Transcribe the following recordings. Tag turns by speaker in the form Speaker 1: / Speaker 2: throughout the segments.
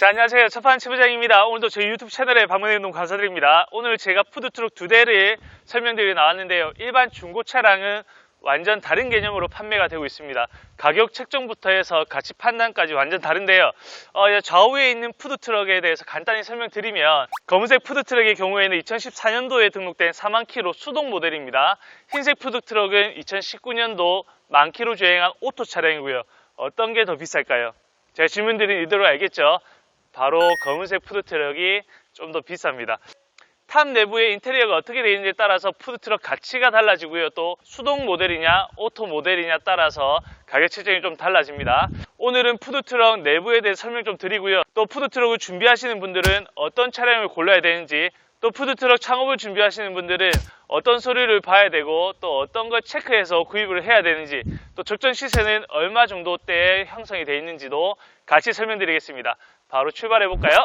Speaker 1: 자, 안녕하세요. 첫판 치부장입니다. 오늘도 저희 유튜브 채널에 방문해 주셔서 감사드립니다. 오늘 제가 푸드트럭 두 대를 설명드리려 나왔는데요. 일반 중고 차량은 완전 다른 개념으로 판매가 되고 있습니다. 가격 책정부터 해서 가치 판단까지 완전 다른데요. 어, 좌우에 있는 푸드트럭에 대해서 간단히 설명드리면 검은색 푸드트럭의 경우에는 2014년도에 등록된 4만 킬로 수동 모델입니다. 흰색 푸드트럭은 2019년도 만 킬로 주행한 오토 차량이고요. 어떤 게 더 비쌀까요? 제가 질문 드린 이대로 알겠죠? 바로 검은색 푸드트럭이 좀 더 비쌉니다. 탑 내부의 인테리어가 어떻게 되어 있는지에 따라서 푸드트럭 가치가 달라지고요. 또 수동 모델이냐 오토 모델이냐 따라서 가격 책정이 좀 달라집니다. 오늘은 푸드트럭 내부에 대해 설명 좀 드리고요. 또 푸드트럭을 준비하시는 분들은 어떤 차량을 골라야 되는지 또 푸드트럭 창업을 준비하시는 분들은 어떤 서류를 봐야 되고 또 어떤 걸 체크해서 구입을 해야 되는지 또 적정 시세는 얼마 정도 때에 형성이 되어 있는지도 같이 설명드리겠습니다. 바로 출발해 볼까요?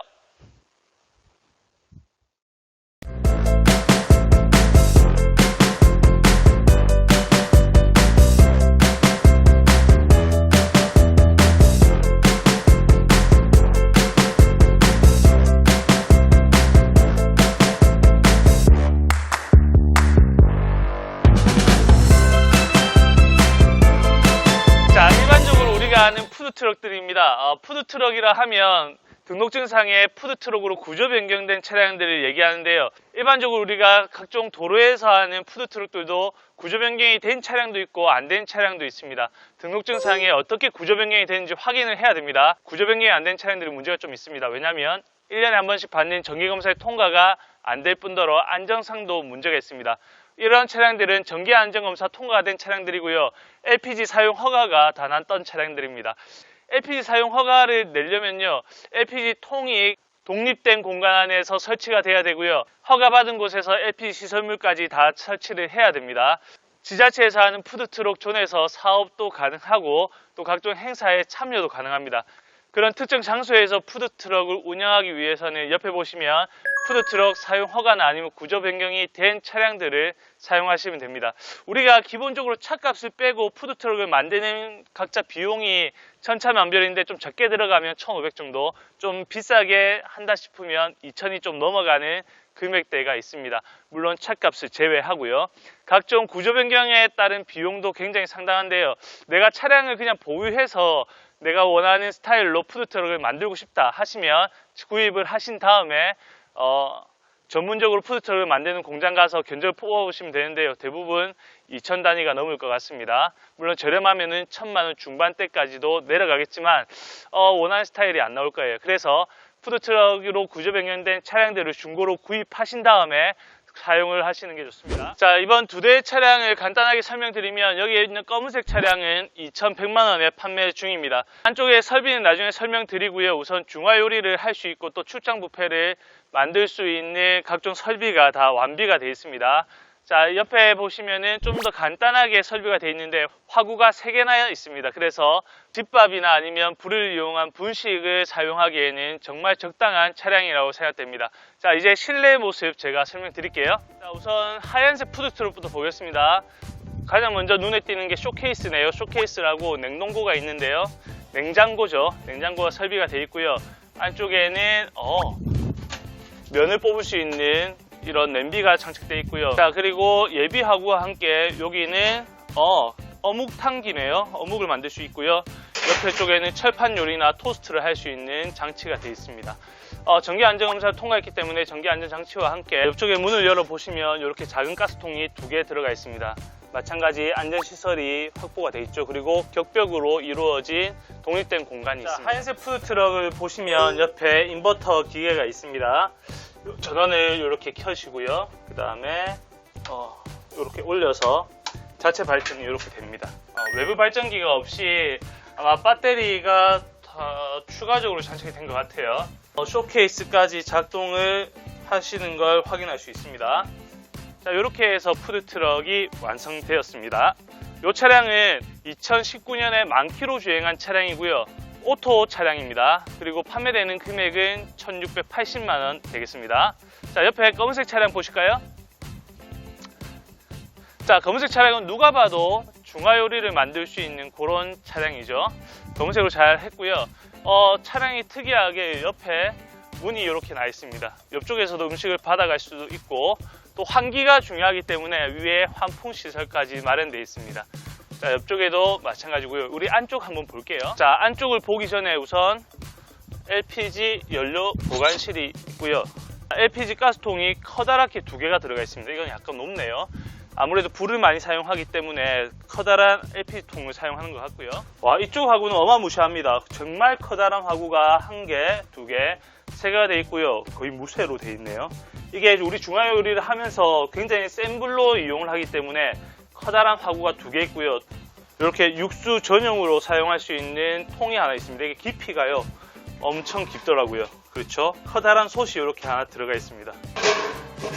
Speaker 1: 푸드트럭들입니다. 어, 푸드트럭이라 하면 등록증상에 푸드트럭으로 구조 변경된 차량들을 얘기하는데요. 일반적으로 우리가 각종 도로에서 하는 푸드트럭들도 구조 변경이 된 차량도 있고 안 된 차량도 있습니다. 등록증상에 어떻게 구조 변경이 되는지 확인을 해야 됩니다. 구조 변경이 안 된 차량들은 문제가 좀 있습니다. 왜냐하면 1년에 한 번씩 받는 정기검사의 통과가 안 될 뿐더러 안정상도 문제가 있습니다. 이러한 차량들은 정기 안전검사 통과가 된 차량들이고요. LPG 사용 허가가 다 났던 차량들입니다. LPG 사용 허가를 내려면요. LPG 통이 독립된 공간 안에서 설치가 돼야 되고요. 허가받은 곳에서 LPG 시설물까지 다 설치를 해야 됩니다. 지자체에서 하는 푸드트럭 존에서 사업도 가능하고 또 각종 행사에 참여도 가능합니다. 그런 특정 장소에서 푸드트럭을 운영하기 위해서는 옆에 보시면 푸드트럭 사용 허가나 아니면 구조 변경이 된 차량들을 사용하시면 됩니다. 우리가 기본적으로 차값을 빼고 푸드트럭을 만드는 각자 비용이 천차만별인데 좀 적게 들어가면 1,500 정도, 좀 비싸게 한다 싶으면 2,000이 좀 넘어가는 금액대가 있습니다. 물론 차값을 제외하고요. 각종 구조 변경에 따른 비용도 굉장히 상당한데요. 내가 차량을 그냥 보유해서 내가 원하는 스타일로 푸드트럭을 만들고 싶다 하시면 구입을 하신 다음에 어, 전문적으로 푸드트럭을 만드는 공장 가서 견적을 뽑아보시면 되는데요. 대부분 2천 단위가 넘을 것 같습니다. 물론 저렴하면 은 천만 원 중반대까지도 내려가겠지만 어, 원하는 스타일이 안 나올 거예요. 그래서 푸드트럭으로 구조 변경된 차량들을 중고로 구입하신 다음에 사용을 하시는 게 좋습니다. 자, 이번 두 대의 차량을 간단하게 설명드리면 여기에 있는 검은색 차량은 2,100만 원에 판매 중입니다. 한쪽에 설비는 나중에 설명드리고요. 우선 중화 요리를 할 수 있고 또 출장 뷔페를 만들 수 있는 각종 설비가 다 완비가 되어 있습니다. 자, 옆에 보시면은 좀 더 간단하게 설비가 되어 있는데 화구가 3개나 있습니다. 그래서 집밥이나 아니면 불을 이용한 분식을 사용하기에는 정말 적당한 차량이라고 생각됩니다. 자, 이제 실내 모습 제가 설명드릴게요. 자, 우선 하얀색 푸드트럭부터 보겠습니다. 가장 먼저 눈에 띄는 게 쇼케이스네요. 쇼케이스라고 냉동고가 있는데요. 냉장고죠. 냉장고가 설비가 되어 있고요. 안쪽에는 어, 면을 뽑을 수 있는 이런 냄비가 장착되어 있고요. 자, 그리고 예비하고와 함께 여기는 어, 어묵탕기네요. 어묵을 만들 수 있고요. 옆에 쪽에는 철판 요리나 토스트를 할 수 있는 장치가 되어 있습니다. 어, 전기 안전 검사를 통과했기 때문에 전기 안전 장치와 함께 옆쪽에 문을 열어 보시면 이렇게 작은 가스통이 두 개 들어가 있습니다. 마찬가지 안전 시설이 확보가 되어 있죠. 그리고 격벽으로 이루어진 독립된 공간이 있습니다. 하얀색 푸드 트럭을 보시면 옆에 인버터 기계가 있습니다. 전원을 이렇게 켜시고요. 그 다음에 어, 이렇게 올려서 자체 발전이 이렇게 됩니다. 어, 외부 발전기가 없이 아마 배터리가 더 추가적으로 장착이 된 것 같아요. 어, 쇼케이스까지 작동을 하시는 걸 확인할 수 있습니다. 자, 이렇게 해서 푸드트럭이 완성되었습니다. 이 차량은 2019년에 만 킬로 주행한 차량이고요. 오토 차량입니다. 그리고 판매되는 금액은 1680만 원 되겠습니다. 자, 옆에 검은색 차량 보실까요? 자, 검은색 차량은 누가 봐도 중화 요리를 만들 수 있는 그런 차량이죠. 검은색으로 잘 했고요. 어, 차량이 특이하게 옆에 문이 이렇게 나 있습니다. 옆쪽에서도 음식을 받아갈 수도 있고 또 환기가 중요하기 때문에 위에 환풍 시설까지 마련되어 있습니다. 자, 옆쪽에도 마찬가지고요. 우리 안쪽 한번 볼게요. 자, 안쪽을 보기 전에 우선 LPG 연료 보관실이 있고요. LPG 가스통이 커다랗게 두 개가 들어가 있습니다. 이건 약간 높네요. 아무래도 불을 많이 사용하기 때문에 커다란 LPG 통을 사용하는 것 같고요. 와, 이쪽 화구는 어마무시합니다. 정말 커다란 화구가 한 개, 두 개, 세 개가 돼 있고요. 거의 무쇠로 돼 있네요. 이게 우리 중화 요리를 하면서 굉장히 센 불로 이용을 하기 때문에 커다란 화구가 두 개 있고요. 이렇게 육수 전용으로 사용할 수 있는 통이 하나 있습니다. 이게 깊이가요. 엄청 깊더라고요. 그렇죠? 커다란 솥이 이렇게 하나 들어가 있습니다.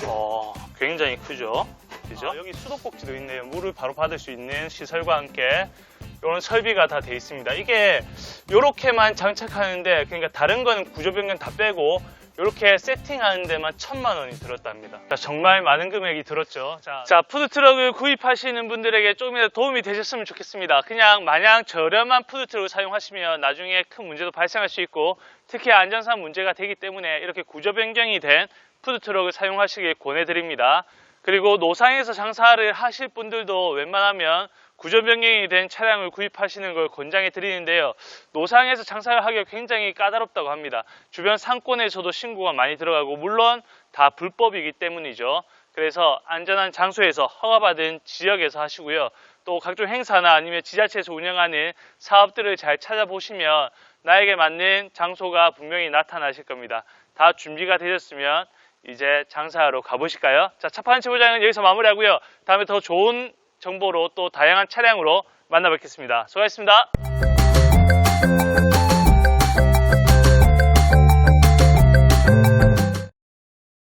Speaker 1: 어, 굉장히 크죠? 그죠? 아, 여기 수도꼭지도 있네요. 물을 바로 받을 수 있는 시설과 함께 이런 설비가 다 돼 있습니다. 이게 이렇게만 장착하는데 그러니까 다른 거는 구조 변경 다 빼고 이렇게 세팅하는 데만 천만 원이 들었답니다. 자, 정말 많은 금액이 들었죠. 자, 자, 푸드트럭을 구입하시는 분들에게 조금이라도 도움이 되셨으면 좋겠습니다. 그냥 마냥 저렴한 푸드트럭을 사용하시면 나중에 큰 문제도 발생할 수 있고 특히 안전상 문제가 되기 때문에 이렇게 구조 변경이 된 푸드트럭을 사용하시길 권해드립니다. 그리고 노상에서 장사를 하실 분들도 웬만하면 구조 변경이 된 차량을 구입하시는 걸 권장해 드리는데요. 노상에서 장사를 하기가 굉장히 까다롭다고 합니다. 주변 상권에서도 신고가 많이 들어가고 물론 다 불법이기 때문이죠. 그래서 안전한 장소에서 허가받은 지역에서 하시고요. 또 각종 행사나 아니면 지자체에서 운영하는 사업들을 잘 찾아보시면 나에게 맞는 장소가 분명히 나타나실 겁니다. 다 준비가 되셨으면 이제 장사하러 가보실까요? 자, 차파한치 보장은 여기서 마무리하고요. 다음에 더 좋은 정보로 또 다양한 차량으로 만나뵙겠습니다. 수고하셨습니다.